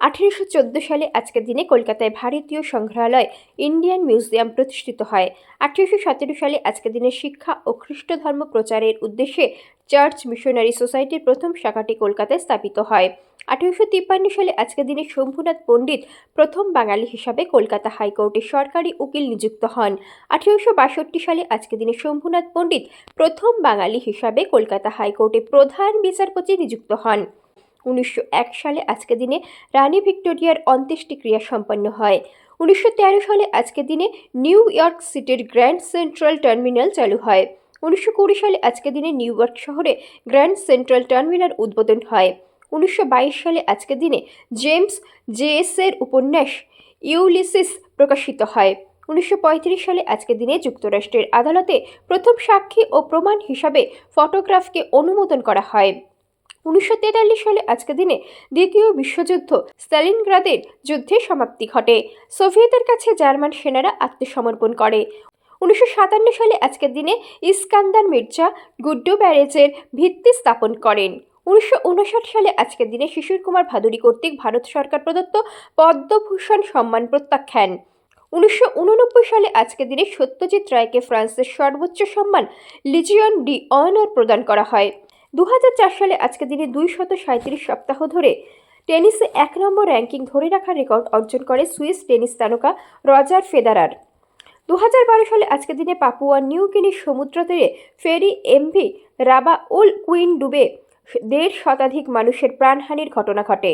আঠেরোশো চোদ্দ সালে আজকের দিনে কলকাতায় ভারতীয় সংগ্রহালয় ইন্ডিয়ান মিউজিয়াম প্রতিষ্ঠিত হয়। আঠেরোশো সতেরো সালে আজকের দিনে শিক্ষা ও খ্রিস্ট ধর্ম প্রচারের উদ্দেশ্যে চার্চ মিশনারি সোসাইটির প্রথম শাখাটি কলকাতায় স্থাপিত হয়। আঠেরোশো তিপ্পান্ন সালে আজকের দিনে শম্ভুনাথ পণ্ডিত প্রথম বাঙালি হিসাবে কলকাতা হাইকোর্টে সরকারি উকিল নিযুক্ত হন। আঠেরোশো বাষট্টি সালে আজকের দিনে শম্ভুনাথ পণ্ডিত প্রথম বাঙালি হিসাবে কলকাতা হাইকোর্টে প্রধান বিচারপতি নিযুক্ত হন। উনিশশো এক সালে আজকের দিনে রানী ভিক্টোরিয়ার অন্ত্যেষ্টিক্রিয়া সম্পন্ন হয়। উনিশশো তেরো সালে আজকের দিনে নিউ ইয়র্ক সিটির গ্র্যান্ড সেন্ট্রাল টার্মিনাল চালু হয়। উনিশশো কুড়ি সালে আজকের দিনে নিউ ইয়র্ক শহরে গ্র্যান্ড সেন্ট্রাল টার্মিনাল উদ্বোধন হয়। উনিশশো বাইশ সালে আজকের দিনে জেমস জেএসের উপন্যাস ইউলিসিস প্রকাশিত হয়। উনিশশো পঁয়ত্রিশ সালে আজকের দিনে যুক্তরাষ্ট্রের আদালতে প্রথম সাক্ষী ও প্রমাণ হিসাবে ফটোগ্রাফকে অনুমোদন করা হয়। উনিশশো তেতাল্লিশ সালে আজকের দিনে দ্বিতীয় বিশ্বযুদ্ধ স্টালিনগ্রাদের যুদ্ধে সমাপ্তি ঘটে। সোভিয়েতের কাছে জার্মান সেনারা আত্মসমর্পণ করে। উনিশশো সাতান্ন সালে আজকের দিনে ইস্কান্দার মির্জা গুড্ডু ব্যারেজের ভিত্তি স্থাপন করেন। উনিশশো উনষাট সালে আজকের দিনে শিশির কুমার ভাদুরী কর্তৃক ভারত সরকার প্রদত্ত পদ্মভূষণ সম্মান প্রত্যাখ্যান। উনিশশো উননব্বই সালে আজকের দিনে সত্যজিৎ রায়কে ফ্রান্সের সর্বোচ্চ সম্মান লিজিয়ন ডি অনার প্রদান করা হয়। দু হাজার চার সালে আজকে দিনে দুই শত সাঁত্রিশ সপ্তাহ ধরে টেনিসে এক নম্বর র্যাঙ্কিং ধরে রাখার রেকর্ড অর্জন করে সুইস টেনিস তারকা রজার ফেদারার। দু হাজার বারো সালে আজকের দিনে পাপুয়া নিউ গিনির সমুদ্র তীরে ফেরি এমভি রাবা উল কুইন ডুবে দেড় শতাধিক মানুষের প্রাণহানির ঘটনা ঘটে।